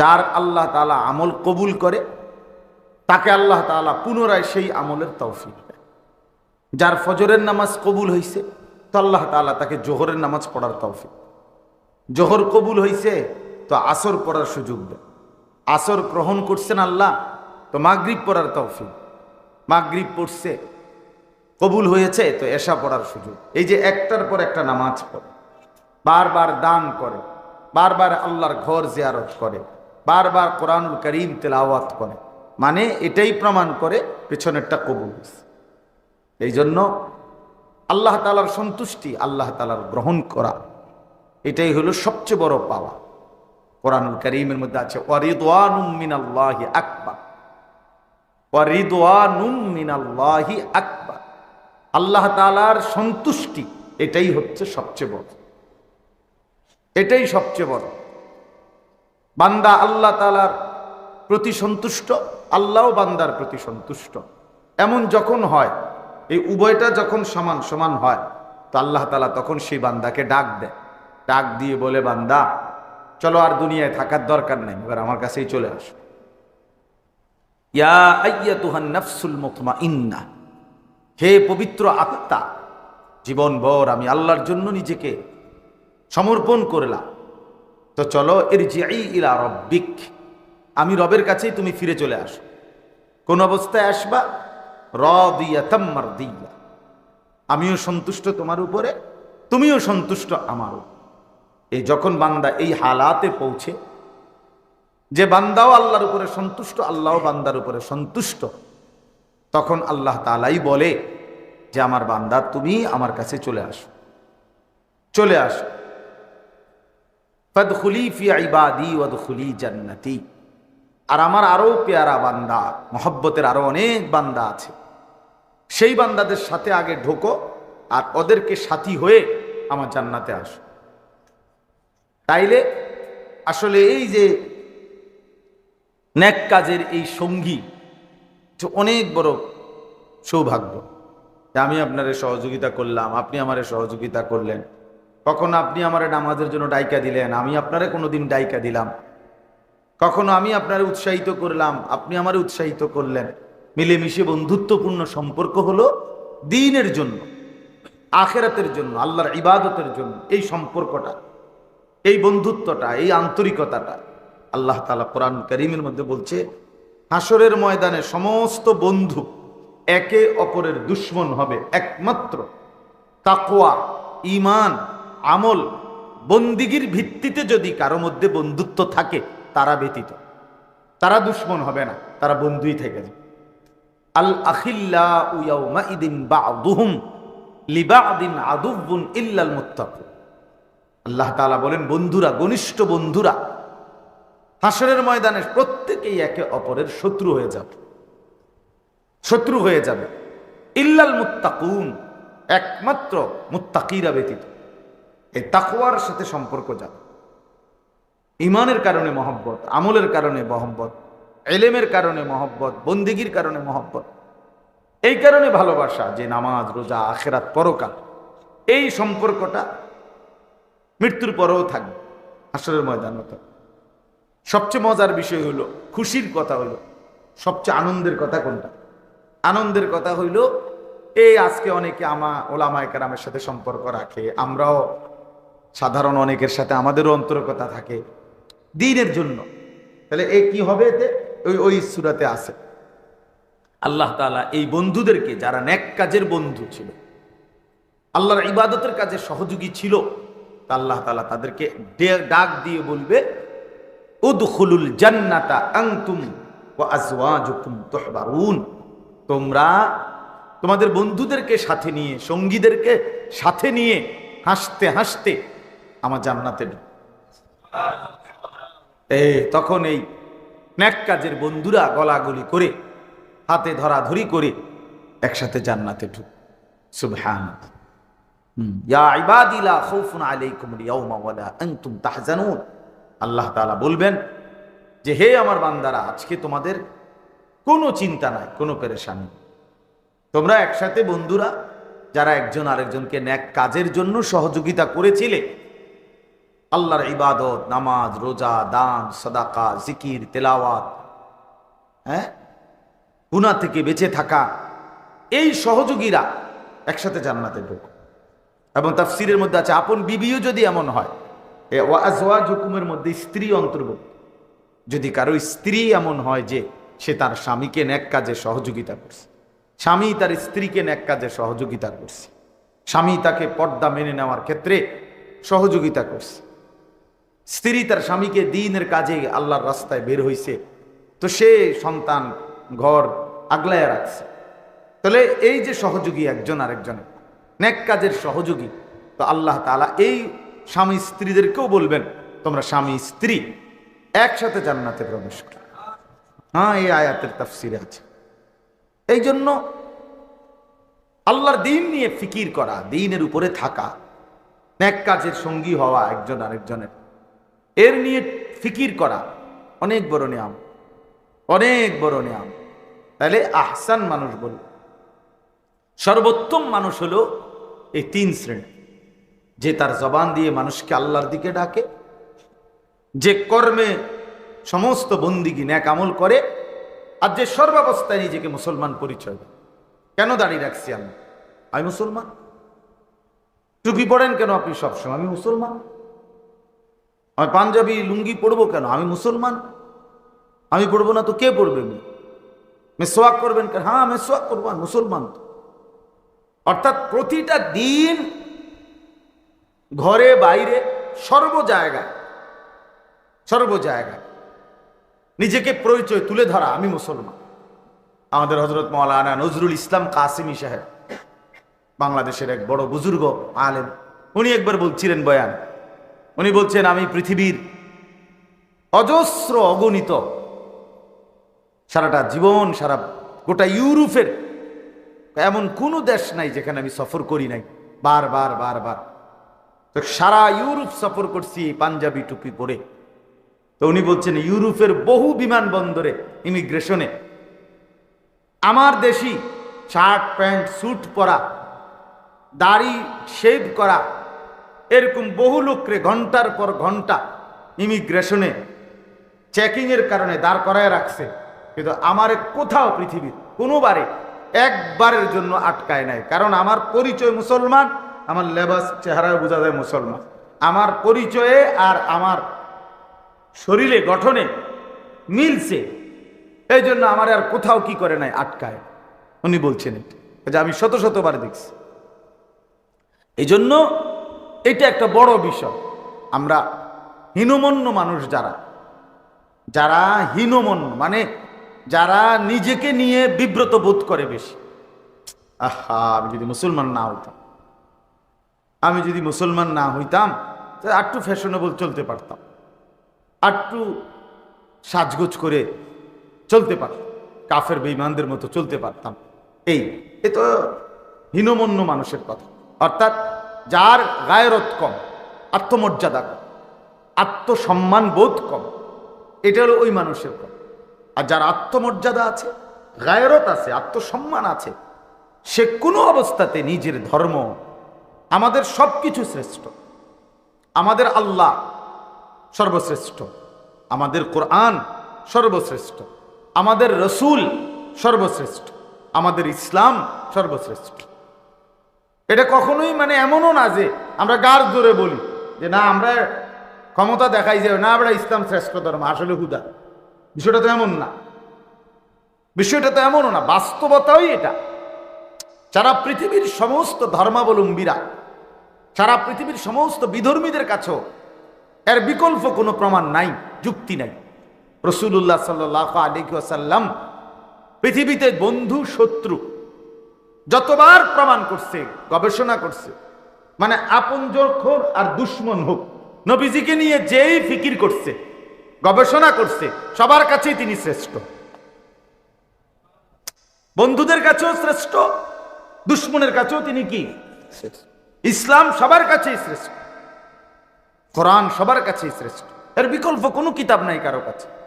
যার আল্লাহ তালা আমল কবুল করে, তাকে আল্লাহ তালা পুনরায় সেই আমলের তৌফিক দেয়। যার ফজরের নামাজ কবুল হয়েছে তো আল্লাহ তালা তাকে জোহরের নামাজ পড়ার তৌফিক জোহর কবুল হয়েছে তো আসর পড়ার সুযোগ দেয়। আসর গ্রহণ করছেন আল্লাহ, তো মাগরিব পড়ার তৌফিক মাগরিব পড়ছে, কবুল হয়েছে, তো এশা পড়ার সুযোগ এই যে একটার পর একটা নামাজ পড়ে, বারবার দান করে, বারবার আল্লাহর ঘর জিয়ারত করে বারবার কোরআনুল করিম তেলাওয়াত করে। মানে এটাই প্রমাণ করে পেছনেরটা কবুল। এই জন্য আল্লাহ তালার সন্তুষ্টি, আল্লাহ তালার গ্রহণ করা, এটাই হলো সবচেয়ে বড় পাওয়া। কোরআনুল করিমের মধ্যে আছে আল্লাহ তালার সন্তুষ্টি, এটাই হচ্ছে সবচেয়ে বড়। এটাই সবচেয়ে বড়। বান্দা আল্লাহ তালার প্রতি সন্তুষ্ট, আল্লাহও বান্দার প্রতি সন্তুষ্ট। এমন যখন হয়, এই উভয়টা যখন সমান সমান হয়, তো আল্লাহ তালা তখন সেই বান্দাকে ডাক দেয়। ডাক দিয়ে বলে, বান্দা, চলো আর দুনিয়ায় থাকার দরকার নেই, এবার আমার কাছেই চলে আসো। ইয়া আইয়াতুহান নাফসুল মুতমাইন্না, হে পবিত্র আত্মা, জীবনভর আমি আল্লাহর জন্য নিজেকে সমর্পণ করলাম। তো চলো এর যে ইলা রব্বিক। আমি রবের কাছেই তুমি ফিরে চলে আসো। কোন অবস্থায় আসবা? রদিয়াতাম্মার দিয়া আমিও সন্তুষ্ট তোমার উপরে, তুমিও সন্তুষ্ট আমার উপর। এই যখন বান্দা এই হালাতে পৌঁছে, যে বান্দাও আল্লাহর উপরে সন্তুষ্ট আল্লাহ বান্দার উপরে সন্তুষ্ট, তখন আল্লাহ তালাই বলে যে, আমার বান্দা, তুমি আমার কাছে চলে আসো। চলে আসো। ফদখুলি ফি ইবাদি ওয়াদখুলি জান্নাতি। আর আমার আরও পেয়ারা বান্দা, মহব্বতের আরও অনেক বান্দা আছে। সেই বান্দাদের সাথে আগে ঢোকো আর ওদেরকে সাথী হয়ে আমার জান্নাতে আসো। তাইলে আসলে এই যে ন্যাক কাজের এই সঙ্গী অনেক বড় সৌভাগ্য। যে আমি আপনারে সহযোগিতা করলাম, আপনি আমারে সহযোগিতা করলেন। কখনো আপনি আমারে নামাজের জন্য ডাইকা দিলেন, আমি আপনারে কোনোদিন ডাইকা দিলাম। কখনো আমি আপনারে উৎসাহিত করলাম, আপনি আমারে উৎসাহিত করলেন। মিলেমিশে বন্ধুত্বপূর্ণ সম্পর্ক হলো দিনের জন্য, আখেরাতের জন্য, আল্লাহর ইবাদতের জন্য, এই সম্পর্কটা, এই বন্ধুত্বটা, এই আন্তরিকতাটা। আল্লাহ তালা কোরআন করিমের মধ্যে বলছে হাসরের ময়দানে সমস্ত বন্ধু একে অপরের দুশ্মন হবে, একমাত্র তাকোয়া ইমান আমল বন্দিগির ভিত্তিতে যদি কারও মধ্যে বন্ধুত্ব থাকে, তারা ব্যতীত। তারা দুশ্মন হবে না, তারা বন্ধুই থেকে যাবে। আল আখিল্লা উয়াউমা ইদিন বাদুহুম লিবাদিন আদুবুন ইল্লাল মুত্তাকুন। আল্লাহ তাআলা বলেন, বন্ধুরা, ঘনিষ্ঠ বন্ধুরা, হাসরের ময়দানে প্রত্যেকেই একে অপরের শত্রু হয়ে যাবে। শত্রু হয়ে যাবে। ইল্লাল মুত্তাকুন, একমাত্র মুত্তাকিরা ব্যতীত। এই তাকুয়ার সাথে সম্পর্ক যাবে ইমানের কারণে মহব্বত, আমলের কারণে মহব্বত এলেমের কারণে মহব্বত, বন্দিগির কারণে মহব্বত। এই কারণে ভালোবাসা যে নামাজ, রোজা, আখেরাত, পরকাল, এই সম্পর্কটা মৃত্যুর পরেও থাকবে হাসরের ময়দান মতো। সবচেয়ে মজার বিষয় হলো, খুশির কথা হলো, সবচেয়ে আনন্দের কথা কোনটা? আনন্দের কথা হইল, এই আজকে অনেকে আমা, ওলামায় কেরামের সাথে সম্পর্ক রাখে, আমরাও সাধারণ অনেকের সাথে আমাদেরও অন্তরকতা থাকে দিনের জন্য। তাহলে এ কি হবে এতে? ওই ওই সুরাতে আছে। আল্লাহ তালা এই বন্ধুদেরকে, যারা ন্যাক কাজের বন্ধু ছিল, আল্লাহর ইবাদতের কাজে সহযোগী ছিল, তা আল্লাহ তালা তাদেরকে ডাক দিয়ে বলবে, উদখুলুল জান্নাতা আজওয়াজুকুম তুহবারুন। তোমরা তোমাদের বন্ধুদেরকে সাথে নিয়ে, সঙ্গীদেরকে সাথে নিয়ে হাসতে হাসতে আমার জান্নাতে। এ, তখন এই ন্যাক কাজের বন্ধুরা গলাগলি করে, হাতে ধরাধরি করে একসাথে জান্নাতে ঢুক সুবহান আল্লাহ তাআলা বলবেন যে, হে আমার বান্দারা, আজকে তোমাদের কোনো চিন্তা নাই, কোনো পেরেশানি। তোমরা একসাথে বন্ধুরা, যারা একজন আরেকজনকে ন্যাক কাজের জন্য সহযোগিতা করেছিলে আল্লাহর ইবাদত, নামাজ, রোজা, দান, সদাকা, জিকির, তেলাওয়াত হ্যাঁ? গুনা থেকে বেঁচে থাকা এই সহযোগীরা একসাথে জান্নাতে ঢুক এবং তার তাফসিরের মধ্যে আছে, আপন বিবিও যদি এমন হয় ওয়াজওয়াজ হুকুমের মধ্যে স্ত্রী অন্তর্ভুক্ত। যদি কারও স্ত্রী এমন হয় যে সে তার স্বামীকে ন্যাক কাজে সহযোগিতা করছে, স্বামী তার স্ত্রীকে ন্যাক কাজে সহযোগিতা করছে, স্বামী তাকে পর্দা মেনে নেওয়ার ক্ষেত্রে সহযোগিতা করছে স্ত্রী তার স্বামীকে দিনের কাজে আল্লাহর রাস্তায় বের হইছে। তো সে সন্তান ঘর আগলায় রাখছে। তাহলে এই যে সহযোগী একজন আরেকজনের, নেক কাজের সহযোগী, তো আল্লাহ তাআলা এই স্বামী স্ত্রীদেরকেও বলবেন, তোমরা স্বামী স্ত্রী একসাথে জান্নাতে প্রবেশ করো। হ্যাঁ এই আয়াতের তাফসিরে আছে। এই জন্য আল্লাহর দিন নিয়ে ফিকির করা, দিনের উপরে থাকা ন্যাক কাজের সঙ্গী হওয়া একজন আরেকজনের এর নিয়ে ফিকির করা অনেক বড় নিয়ম, অনেক বড় নিয়ম। তাহলে আহসান মানুষ বল। সর্বোত্তম মানুষ হলো এই তিন শ্রেণি। যে তার জবান দিয়ে মানুষকে আল্লাহর দিকে ডাকে, যে কর্মে সমস্ত বন্দিগি ন্যাক আমল করে, আর যে সর্বাবস্থায় নিজেকে মুসলমান পরিচয় দেয়। কেন দাঁড়িয়ে রাখছি আমি? আমি মুসলমান। টুপি পড়েন কেন আপনি সবসময়? আমি মুসলমান। আমি পাঞ্জাবি লুঙ্গি পরবো কেন? আমি মুসলমান। আমি পড়ব না তো কে পড়বে মেসোয়াক করবেন কেন? হ্যাঁ মেসোয়াক করব আমি মুসলমান তো। অর্থাৎ প্রতিটা দিন ঘরে, বাইরে, সর্ব জায়গায় সর্ব জায়গায় নিজেকে পরিচয় তুলে ধরা আমি মুসলমান। আমাদের হজরত মৌলানা নজরুল ইসলাম কাসিমি সাহেব, বাংলাদেশের এক বড় বুজুর্গ, আলেম, উনি একবার বলছিলেন বয়ান উনি বলছেন, আমি পৃথিবীর অজস্র অগণিত সারাটা জীবন, সারা গোটা ইউরোপের এমন কোনো দেশ নাই যেখানে আমি সফর করি নাই। বারবার বারবার তো সারা ইউরোপ সফর করছি পাঞ্জাবি টুপি পরে। তো উনি বলছেন, ইউরোপের বহু বিমানবন্দরে, ইমিগ্রেশনে আমার দেশি শার্ট, প্যান্ট, স্যুট পরা, দাড়ি শেভ করা এরকম বহু লোকরে ঘণ্টার পর ঘণ্টা ইমিগ্রেশনে চেকিংয়ের কারণে দাঁড় করায় রাখছে। কিন্তু আমার কোথাও পৃথিবীর কোনোবারে একবারের জন্য আটকায় নাই। কারণ আমার পরিচয় মুসলমান, আমার লেবাস, চেহারায় বোঝা যায় মুসলমান। আমার পরিচয়ে আর আমার শরীরে, গঠনে মিলছে। এই জন্য আমার আর কোথাও কি করে নাই আটকায়। উনি বলছেন এটা। যে আমি শত শতবার দেখছি। এই জন্য এটা একটা বড় বিষয়। আমরা হীনমন্য মানুষ যারা যারা হীনমন্য মানে যারা নিজেকে নিয়ে বিব্রত বোধ করে বেশি। আহা, আমি যদি মুসলমান না হইতাম, আমি যদি মুসলমান না হইতাম, তাহলে আরটু ফ্যাশনেবল চলতে পারতাম আরটু সাজগোজ করে চলতে পারতাম, কাফের বেইমানদের মতো চলতে পারতাম। এই, এ তো হীনমন্য মানুষের কথা। অর্থাৎ যার গায়রত কম, আত্মমর্যাদা কম, আত্মসম্মান বোধ কম, এটা হলো ওই মানুষের কম। আর যার আত্মমর্যাদা আছে, গায়রত আছে, আত্মসম্মান আছে, সে কোনো অবস্থাতে নিজের ধর্ম আমাদের সব কিছু শ্রেষ্ঠ। আমাদের আল্লাহ সর্বশ্রেষ্ঠ। আমাদের কোরআন সর্বশ্রেষ্ঠ। আমাদের রসুল সর্বশ্রেষ্ঠ। আমাদের ইসলাম সর্বশ্রেষ্ঠ। এটা কখনোই মানে এমনও না যে আমরা গার জোরে বলি, যে না, আমরা ক্ষমতা দেখাই যে না, আমরা ইসলাম শ্রেষ্ঠ ধর্ম, আসলে হুদা। বিষয়টা তো এমন না। বিষয়টা তো এমনও না, বাস্তবতাই এটা। সারা পৃথিবীর সমস্ত ধর্মাবলম্বীরা, সারা পৃথিবীর সমস্ত বিধর্মীদের কাছেও এর বিকল্প কোনো প্রমাণ নাই, যুক্তি নাই। রসুল্লাহ সাল্লাহ আলিকাসাল্লাম পৃথিবীতে বন্ধু, শত্রু যতবার প্রমাণ করছে গবেষণা করছে মানে আপন হোক আর দুশ্মন হোক নবীজিকে নিয়ে যেই ফিকির করছে গবেষণা করছে সবার কাছেই তিনি শ্রেষ্ঠ। বন্ধুদের কাছেও শ্রেষ্ঠ দুশ্মনের কাছেও তিনি কি? ইসলাম সবার কাছেই শ্রেষ্ঠ। কোরআন সবার কাছেই শ্রেষ্ঠ। এর বিকল্প কোনো কিতাব নাই কারও কাছে।